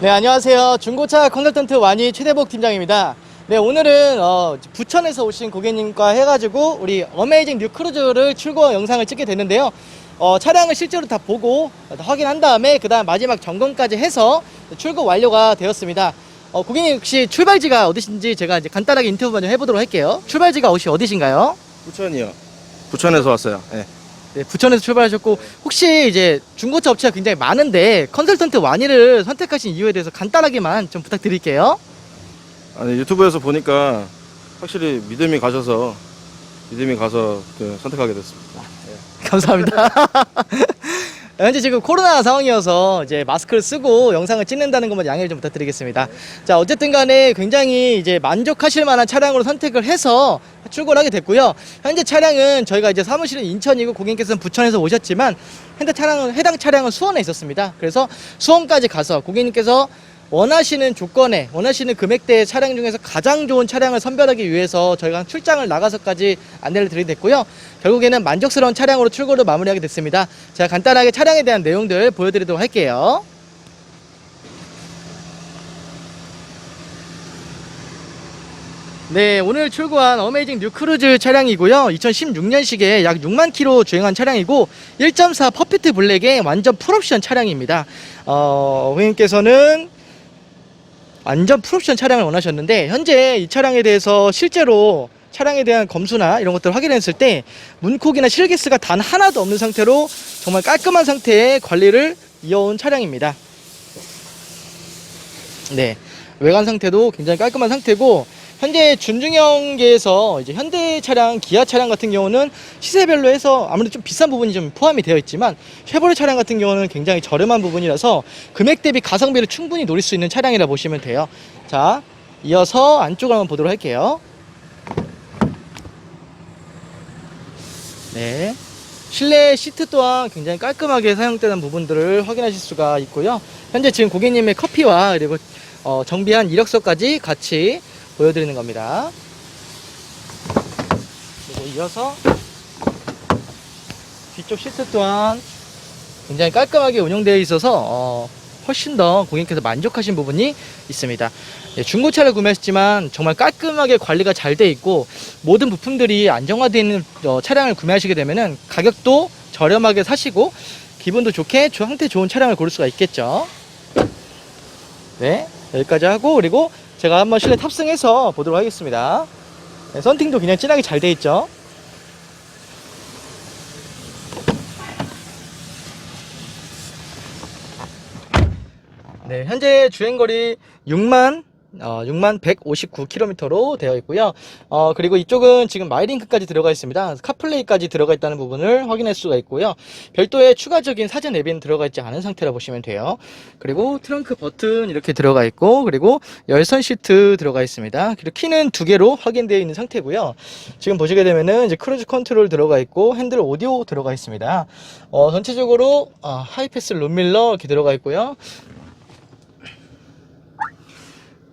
네, 안녕하세요. 중고차 컨설턴트 완희 최대복 팀장입니다. 네, 오늘은 어, 부천에서 오신 고객님과 해가지고 우리 어메이징 뉴 크루즈를 출고 영상을 찍게 됐는데요. 어, 차량을 실제로 다 보고 확인한 다음에 그 다음 마지막 점검까지 해서 출고 완료가 되었습니다. 어, 고객님 혹시 출발지가 어디신지 제가 이제 간단하게 인터뷰 먼저 해보도록 할게요. 출발지가 혹시 어디신가요? 부천이요. 부천에서 왔어요. 네. 네, 부천에서 출발하셨고 혹시 이제 중고차 업체가 굉장히 많은데 컨설턴트 완희를 선택하신 이유에 대해서 간단하게만 좀 부탁드릴게요. 아니 유튜브에서 보니까 확실히 믿음이 가셔서 믿음이 가서 그 선택하게 됐습니다. 감사합니다. 현재 지금 코로나 상황이어서 이제 마스크를 쓰고 영상을 찍는다는 것만 양해를 좀 부탁드리겠습니다. 자, 어쨌든 간에 굉장히 이제 만족하실 만한 차량으로 선택을 해서 출고를 하게 됐고요. 현재 차량은 저희가 이제 사무실은 인천이고 고객님께서는 부천에서 오셨지만 현재 차량은 해당 차량은 수원에 있었습니다. 그래서 수원까지 가서 고객님께서 원하시는 조건에 원하시는 금액대의 차량 중에서 가장 좋은 차량을 선별하기 위해서 저희가 출장을 나가서까지 안내를 드리게 됐고요. 결국에는 만족스러운 차량으로 출고를 마무리하게 됐습니다. 제가 간단하게 차량에 대한 내용들 보여드리도록 할게요. 네, 오늘 출고한 어메이징 뉴 크루즈 차량이고요. 2016년식에 약 6만 킬로 주행한 차량이고 1.4 퍼피트 블랙의 완전 풀옵션 차량입니다. 어, 고객님께서는 완전 풀옵션 차량을 원하셨는데 현재 이 차량에 대해서 실제로 차량에 대한 검수나 이런 것들을 확인했을 때 문콕이나 실기스가 단 하나도 없는 상태로 정말 깔끔한 상태의 관리를 이어온 차량입니다. 네, 외관 상태도 굉장히 깔끔한 상태고 현재 준중형계에서 이제 현대 차량, 기아 차량 같은 경우는 시세별로 해서 아무래도 좀 비싼 부분이 좀 포함이 되어 있지만 쉐보레 차량 같은 경우는 굉장히 저렴한 부분이라서 금액 대비 가성비를 충분히 노릴 수 있는 차량이라 보시면 돼요. 자, 이어서 안쪽을 한번 보도록 할게요. 네. 실내 시트 또한 굉장히 깔끔하게 사용되는 부분들을 확인하실 수가 있고요. 현재 지금 고객님의 커피와 그리고 어, 정비한 이력서까지 같이 보여드리는 겁니다. 그리고 이어서 뒤쪽 시트 또한 굉장히 깔끔하게 운영되어 있어서 어, 훨씬 더 고객님께서 만족하신 부분이 있습니다. 예, 중고차를 구매하셨지만 정말 깔끔하게 관리가 잘 돼 있고 모든 부품들이 안정화되어 있는 어, 차량을 구매하시게 되면은 가격도 저렴하게 사시고 기분도 좋게 조- 상태 좋은 차량을 고를 수가 있겠죠. 네, 여기까지 하고 그리고 제가 한번 실내 탑승해서 보도록 하겠습니다. 네, 썬팅도 그냥 진하게 잘 돼 있죠. 네, 현재 주행거리 6만 어, 6만 159km로 되어 있고요. 어, 그리고 이쪽은 지금 마이링크까지 들어가 있습니다. 카플레이까지 들어가 있다는 부분을 확인할 수가 있고요. 별도의 추가적인 사전 앱은 들어가 있지 않은 상태라 보시면 돼요. 그리고 트렁크 버튼 이렇게 들어가 있고, 그리고 열선 시트 들어가 있습니다. 그리고 키는 두 개로 확인되어 있는 상태고요. 지금 보시게 되면은 이제 크루즈 컨트롤 들어가 있고, 핸들 오디오 들어가 있습니다. 어, 전체적으로 아, 하이패스 룸밀러 이렇게 들어가 있고요.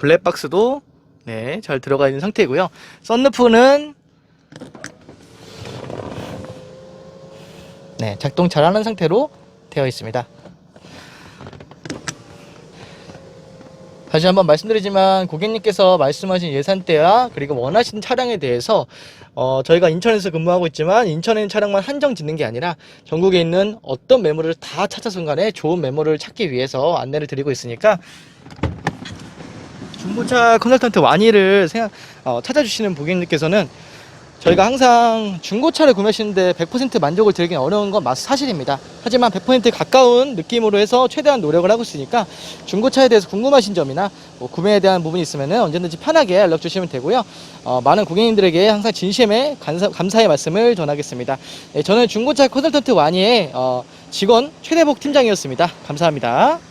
블랙박스도 네, 잘 들어가 있는 상태고요. 썬루프는 네, 작동 잘하는 상태로 되어 있습니다. 다시 한번 말씀드리지만 고객님께서 말씀하신 예산대와 그리고 원하시는 차량에 대해서 어, 저희가 인천에서 근무하고 있지만 인천에 있는 차량만 한정 짓는 게 아니라 전국에 있는 어떤 매물을 다 찾아서 간에 좋은 매물을 찾기 위해서 안내를 드리고 있으니까 중고차 컨설턴트 완희를 생각, 어, 찾아주시는 고객님께서는 저희가 항상 중고차를 구매하시는데 100% 만족을 드리긴 어려운 건 맞, 사실입니다. 하지만 100% 가까운 느낌으로 해서 최대한 노력을 하고 있으니까 중고차에 대해서 궁금하신 점이나 뭐 구매에 대한 부분이 있으면 언제든지 편하게 연락 주시면 되고요. 어, 많은 고객님들에게 항상 진심의 감사, 감사의 말씀을 전하겠습니다. 네, 저는 중고차 컨설턴트 완희의 어, 직원 최대복 팀장이었습니다. 감사합니다.